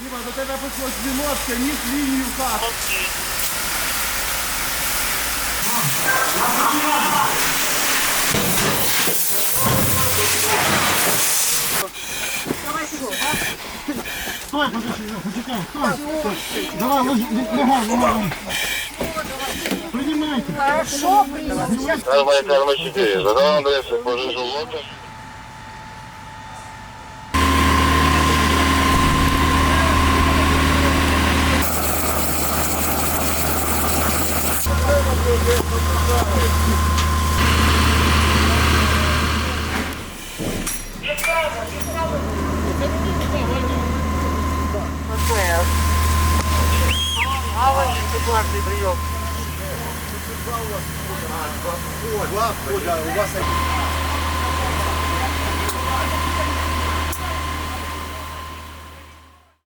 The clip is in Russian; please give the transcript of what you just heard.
Діма, до тебе пішло дзвіночка, ніс лінію хату. Стой, подожди, почекай, стой. Давай, ложи, лягай, лягай. Принимайте. Хорошо, принял. Сейчас Гуманитарная 4. Задал адрес Пожежу лодка. Ой, ладно, у вас